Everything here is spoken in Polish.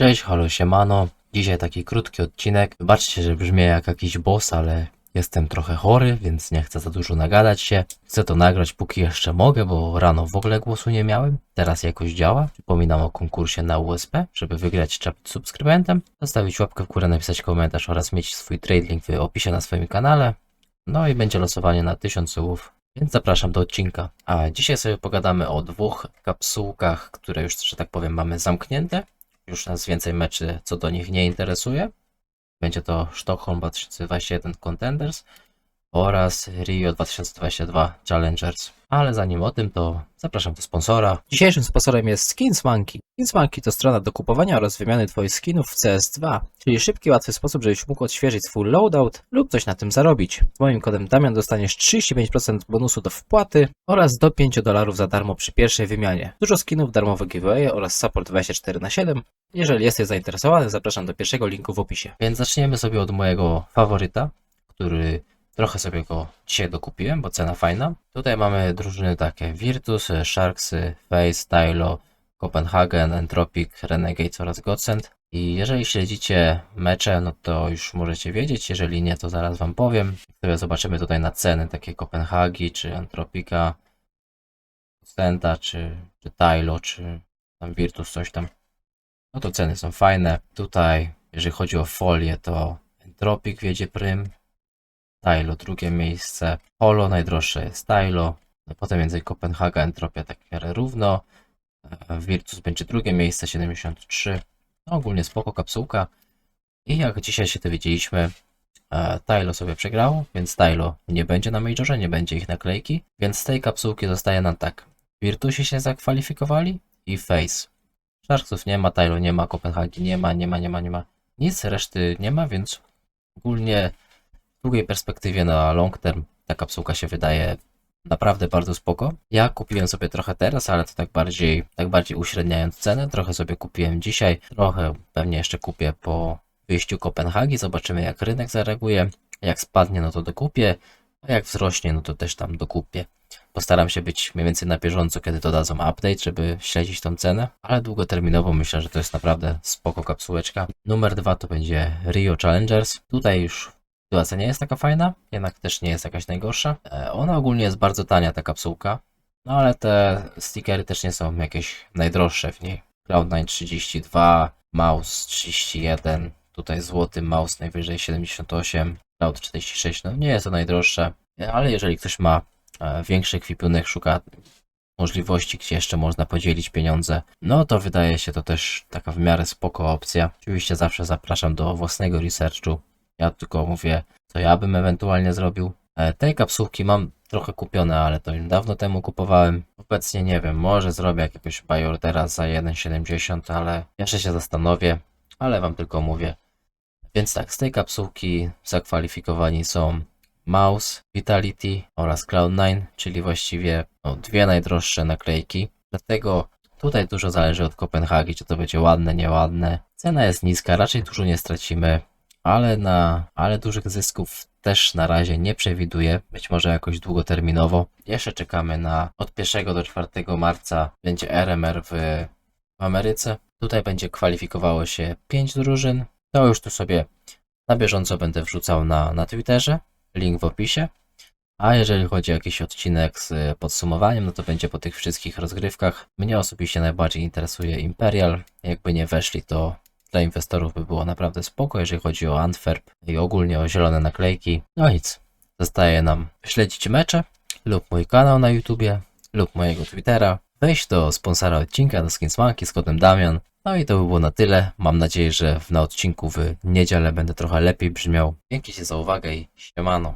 Cześć, halo, siemano. Dzisiaj taki krótki odcinek. Wybaczcie, że brzmię jak jakiś boss, ale jestem trochę chory, więc nie chcę za dużo nagadać się. Chcę to nagrać póki jeszcze mogę, bo rano w ogóle głosu nie miałem. Teraz jakoś działa. Przypominam o konkursie na USP, żeby wygrać trzeba być subskrybentem, zostawić łapkę w górę, napisać komentarz oraz mieć swój trade link w opisie na swoim kanale. No i będzie losowanie na 1000 słów. Więc zapraszam do odcinka. A dzisiaj sobie pogadamy o dwóch kapsułkach, które już, że tak powiem, mamy zamknięte. Już nas więcej meczy co do nich nie interesuje. Będzie to Stockholm 2021 Contenders oraz Rio 2022 Challengers. Ale zanim o tym, to zapraszam do sponsora. Dzisiejszym sponsorem jest Skins Monkey. Skins Monkey to strona do kupowania oraz wymiany Twoich skinów w CS2, czyli szybki, łatwy sposób, żebyś mógł odświeżyć swój loadout lub coś na tym zarobić. Z moim kodem Damian dostaniesz 35% bonusu do wpłaty oraz do 5 dolarów za darmo przy pierwszej wymianie. Dużo skinów, darmowe giveaway oraz support 24 na 7 jeżeli jesteś zainteresowany, zapraszam do pierwszego linku w opisie. Więc zaczniemy sobie od mojego faworyta, który trochę sobie go dzisiaj dokupiłem, bo cena fajna. Tutaj mamy drużyny takie Virtus, Sharks, Face, Tylo, Copenhagen, Entropic, Renegades oraz Godsend. I jeżeli śledzicie mecze, no to już możecie wiedzieć, jeżeli nie, to zaraz wam powiem. Sobie zobaczymy tutaj na ceny takie Kopenhagi, czy Entropika, Godsenda, czy, czy Tylo, czy tam Virtus, coś tam. No to ceny są fajne. Tutaj, jeżeli chodzi o folię, to Entropic wiedzie prym. Tylo drugie miejsce. Polo najdroższe jest Tylo. No potem między Kopenhaga, Entropia tak w miarę równo. E, Virtus będzie drugie miejsce, 73. No, ogólnie spoko kapsułka. I jak dzisiaj się dowiedzieliśmy, e, Tylo sobie przegrał, więc Tylo nie będzie na Majorze, nie będzie ich naklejki. Więc z tej kapsułki zostaje nam tak. Virtusi się zakwalifikowali i Face. Sharksów nie ma, Tylo nie ma, Kopenhagi nie ma, nie ma, nie ma, nie ma. Nic, reszty nie ma, więc ogólnie długiej perspektywie na long term ta kapsułka się wydaje naprawdę bardzo spoko. Ja kupiłem sobie trochę teraz, ale to tak bardziej, tak bardziej uśredniając cenę. Trochę sobie kupiłem dzisiaj, trochę pewnie jeszcze kupię po wyjściu Kopenhagi. Zobaczymy jak rynek zareaguje. Jak spadnie, no to dokupię, a jak wzrośnie, no to też tam dokupię. Postaram się być mniej więcej na bieżąco, kiedy dodadzą update, żeby śledzić tą cenę, ale długoterminowo myślę, że to jest naprawdę spoko kapsułeczka. Numer dwa to będzie Rio Challengers. Tutaj już sytuacja nie jest taka fajna, jednak też nie jest jakaś najgorsza. E, Ona ogólnie jest bardzo tania, ta kapsułka, no ale te stickery też nie są jakieś najdroższe w niej. Cloud9 32, Mouse 31, tutaj złoty mouse najwyżej 78, Cloud 46, no nie jest to najdroższe, ale jeżeli ktoś ma e, większy ekwipunek, szuka możliwości, gdzie jeszcze można podzielić pieniądze, no to wydaje się to też taka w miarę spoko opcja. Oczywiście zawsze zapraszam do własnego researchu. Ja tylko mówię, co ja bym ewentualnie zrobił. E, Tej kapsułki mam trochę kupione, ale to już dawno temu kupowałem. Obecnie nie wiem, może zrobię jakiegoś buy ordera za 1,70, ale jeszcze się zastanowię, ale wam tylko mówię. Więc tak, z tej kapsułki zakwalifikowani są Mouse, Vitality oraz Cloud9, czyli właściwie no, dwie najdroższe naklejki. Dlatego tutaj dużo zależy od Kopenhagi, czy to będzie ładne, nieładne. Cena jest niska, raczej dużo nie stracimy, ale na, ale dużych zysków też na razie nie przewiduję. Być może jakoś długoterminowo. Jeszcze czekamy na od 1 do 4 marca będzie RMR w, w Ameryce. Tutaj będzie kwalifikowało się 5 drużyn. To już tu sobie na bieżąco będę wrzucał na, na Twitterze. Link w opisie. A jeżeli chodzi o jakiś odcinek z podsumowaniem, no to będzie po tych wszystkich rozgrywkach. Mnie osobiście najbardziej interesuje Imperial. Jakby nie weszli, to dla inwestorów by było naprawdę spoko, jeżeli chodzi o Antwerp i ogólnie o zielone naklejki. No nic, zostaje nam śledzić mecze lub mój kanał na YouTubie lub mojego Twittera. Wejść do sponsora odcinka, do Skinsmanki z kodem Damian. No i to by było na tyle. Mam nadzieję, że na odcinku w niedzielę będę trochę lepiej brzmiał. Dzięki się za uwagę i siemano.